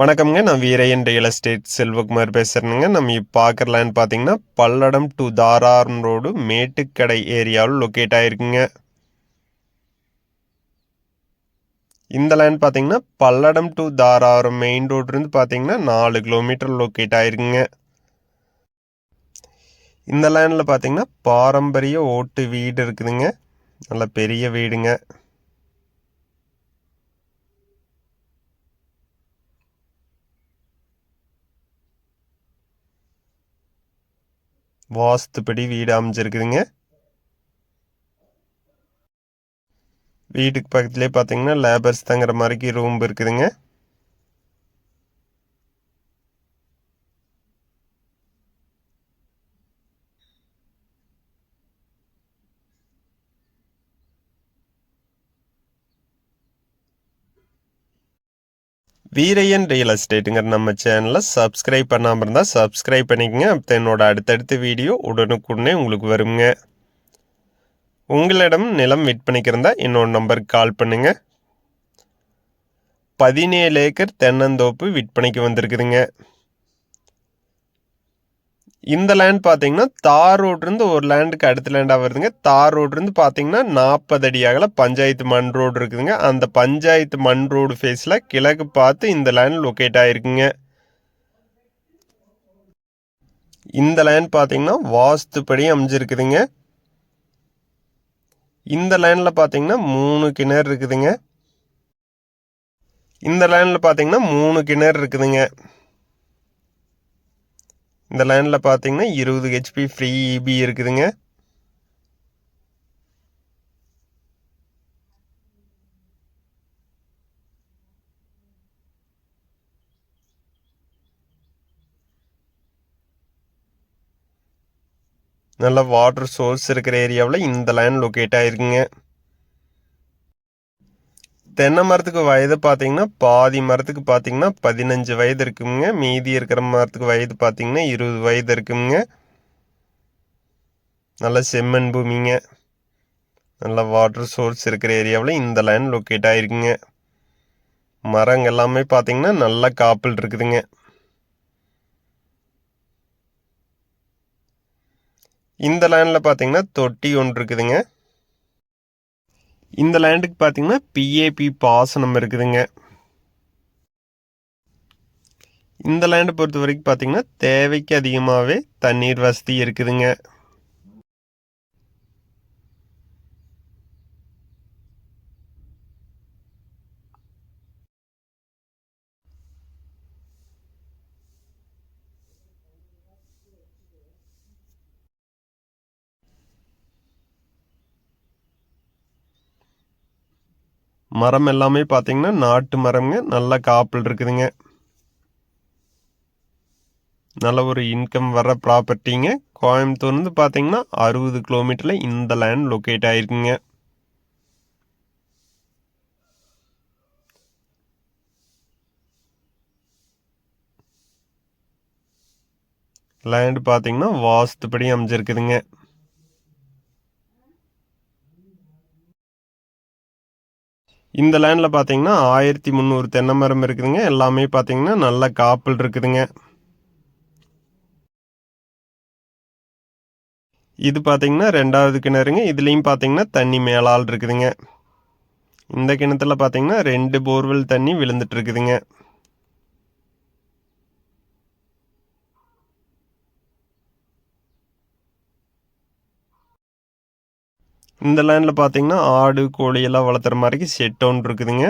வணக்கம்ங்க. நான் Veeraiyan real estate Selvakumar பேசுகிறேங்க நம்ம இப்போ லேண்ட் பார்த்தீங்கன்னா பல்லடம் டு தாராரம் ரோடு மேட்டுக்கடை ஏரியாவில் லொக்கேட் ஆகிருக்குங்க இந்த லேண்ட் பார்த்தீங்கன்னா பல்லடம் டு தாராரம் மெயின் ரோட்லேருந்து பார்த்தீங்கன்னா நாலு கிலோமீட்டர் லொக்கேட் ஆகிருக்குங்க இந்த லேண்டில் பார்த்தீங்கன்னா பாரம்பரிய ஓட்டு வீடு இருக்குதுங்க. நல்ல பெரிய வீடுங்க. வாஸ்துப்படி வீடு அமைஞ்சிருக்குதுங்க. வீட்டுக்கு பக்கத்துலேயே பார்த்தீங்கன்னா லேபர்ஸ் தங்குற மாதிரிக்கு ரூம் இருக்குதுங்க. வீரையன் ரியல் எஸ்டேட்டுங்கிற நம்ம சேனலை சப்ஸ்கிரைப் பண்ணாமல் இருந்தால் சப்ஸ்கிரைப் பண்ணிக்கங்க. அப்போ என்னோட அடுத்தடுத்த வீடியோ உடனுக்குடனே உங்களுக்கு வருங்க. உங்களிடம் நிலம் விற்பனைக்கு என்னோட நம்பருக்கு கால் பண்ணுங்கள் பதினேழு ஏக்கர் தென்னந்தோப்பு விற்பனைக்கு வந்திருக்குதுங்க. இந்த லேண்ட் பார்த்தீங்கன்னா தார் ரோட்லேருந்து ஒரு லேண்டுக்கு அடுத்த லேண்டாக வருதுங்க. தார் ரோட்லேருந்து பார்த்தீங்கன்னா நாற்பது அடி அகல பஞ்சாயத்து மண் ரோடு இருக்குதுங்க. அந்த பஞ்சாயத்து மண் ரோடு ஃபேஸில் கிழக்கு பார்த்து இந்த லேண்ட் லொக்கேட் ஆகிருக்குங்க இந்த லேண்ட் பார்த்தீங்கன்னா வாஸ்துப்படி அமைஞ்சிருக்குதுங்க. இந்த லேண்டில் பார்த்தீங்கன்னா மூணு கிணறு இருக்குதுங்க. இந்த லேண்டில் பார்த்தீங்கன்னா மூணு கிணறு இருக்குதுங்க. இந்த லேண்டில் பார்த்தீங்கன்னா இருபது ஹெச்பி ஃப்ரீ இபி இருக்குதுங்க. நல்ல வாட்டர் சோர்ஸ் இருக்கிற ஏரியாவில் இந்த லேண்ட் லொக்கேட் ஆகிருக்குங்க தென்னை மரத்துக்கு வயது பார்த்தீங்கன்னா பாதி மரத்துக்கு பார்த்தீங்கன்னா பதினஞ்சு வயது இருக்குங்க. மீதி இருக்கிற மரத்துக்கு வயது பார்த்தீங்கன்னா இருபது வயது இருக்குங்க. நல்ல செம்மண் பூமிங்க. நல்ல வாட்டர் சோர்ஸ் இருக்கிற ஏரியாவில் இந்த லேண்ட் லொக்கேட் ஆகிருக்குங்க மரம் எல்லாமே பார்த்தீங்கன்னா நல்லா காப்பில் இருக்குதுங்க. இந்த லேண்டில் பார்த்தீங்கன்னா தொட்டி ஒன்று இருக்குதுங்க. இந்த லேண்டுக்கு பார்த்தீங்கன்னா பிஏபி பாசனம் இருக்குதுங்க. இந்த லேண்டை பொறுத்த வரைக்கும் பார்த்தீங்கன்னா தேவைக்கு அதிகமாகவே தண்ணீர் வசதி இருக்குதுங்க. மரம் எல்லாமே பார்த்தீங்கன்னா நாட்டு மரம்ங்க. நல்ல காப்பில் இருக்குதுங்க. நல்ல ஒரு இன்கம் வர ப்ராப்பர்ட்டிங்க. கோயம்புத்தூர்லேருந்து பார்த்தீங்கன்னா அறுபது கிலோமீட்டரில் இந்த லேண்ட் லொக்கேட் ஆகிருக்குங்க லேண்டு பார்த்தீங்கன்னா வாஸ்துப்படி அமைஞ்சிருக்குதுங்க. இந்த லேண்டில் பார்த்தீங்கன்னா ஆயிரத்தி முந்நூறு தென்னை மரம் இருக்குதுங்க. எல்லாமே பார்த்தீங்கன்னா நல்ல காப்பில் இருக்குதுங்க. இது பார்த்தீங்கன்னா ரெண்டாவது கிணறுங்க. இதுலேயும் பார்த்தீங்கன்னா தண்ணி மேலால் இருக்குதுங்க. இந்த கிணத்துல பார்த்தீங்கன்னா ரெண்டு போர்வெல் தண்ணி விழுந்துட்டு இருக்குதுங்க. இந்த லேண்டில் பார்த்தீங்கன்னா ஆடு கோழி எல்லாம் வளர்த்துற மாதிரிக்கு செட் ஒன்று இருக்குதுங்க.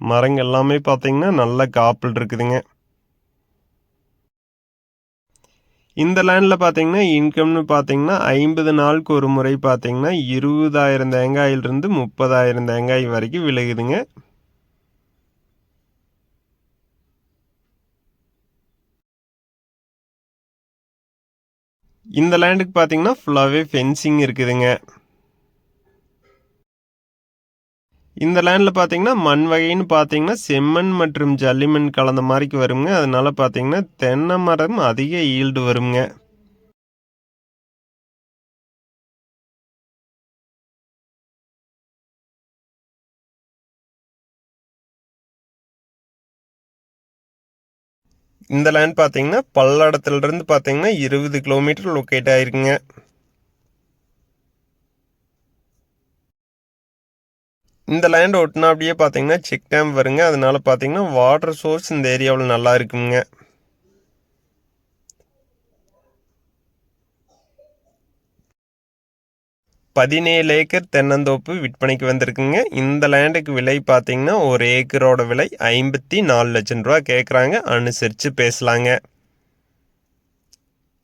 மரங்கள் எல்லாமே பார்த்தீங்கன்னா நல்ல காப்பில் இருக்குதுங்க. இந்த லேண்டில் பார்த்தீங்கன்னா இன்கம்னு பார்த்தீங்கன்னா ஐம்பது நாளுக்கு ஒரு முறை பார்த்தீங்கன்னா இருபதாயிரம் தேங்காயிலிருந்து முப்பதாயிரம் தேங்காய் வரைக்கும் விழுகுதுங்க. இந்த லேண்டுக்கு பார்த்தீங்கன்னா ஃபுல்லாகவே ஃபென்சிங் இருக்குதுங்க. இந்த லேண்டில் பார்த்தீங்கன்னா மண் வகைன்னு பார்த்தீங்கன்னா செம்மண் மற்றும் ஜல்லிமண் கலந்த மாதிரிக்கு வருங்க. அதனால பார்த்தீங்கன்னா தென்னை மரம் அதிக ஈல்டு வருங்க. இந்த லேண்ட் பார்த்தீங்கன்னா பல்லடத்துலேருந்து பார்த்தீங்கன்னா இருபது கிலோமீட்டர் லொக்கேட் ஆயிருக்குங்க. இந்த லேண்ட் ஒட்டினா அப்படியே பார்த்தீங்கன்னா செக் டேம் வருங்க. அதனால் பார்த்தீங்கன்னா வாட்டர் சோர்ஸ் இந்த ஏரியாவில் நல்லா இருக்குங்க. பதினேழு ஏக்கர் தென்னந்தோப்பு விற்பனைக்கு வந்திருக்குங்க. இந்த லேண்டுக்கு விலை பார்த்தீங்கன்னா ஒரு ஏக்கரோட விலை ஐம்பத்தி நாலு லட்சம் ரூபா கேட்குறாங்க அனுசரித்து பேசலாங்க.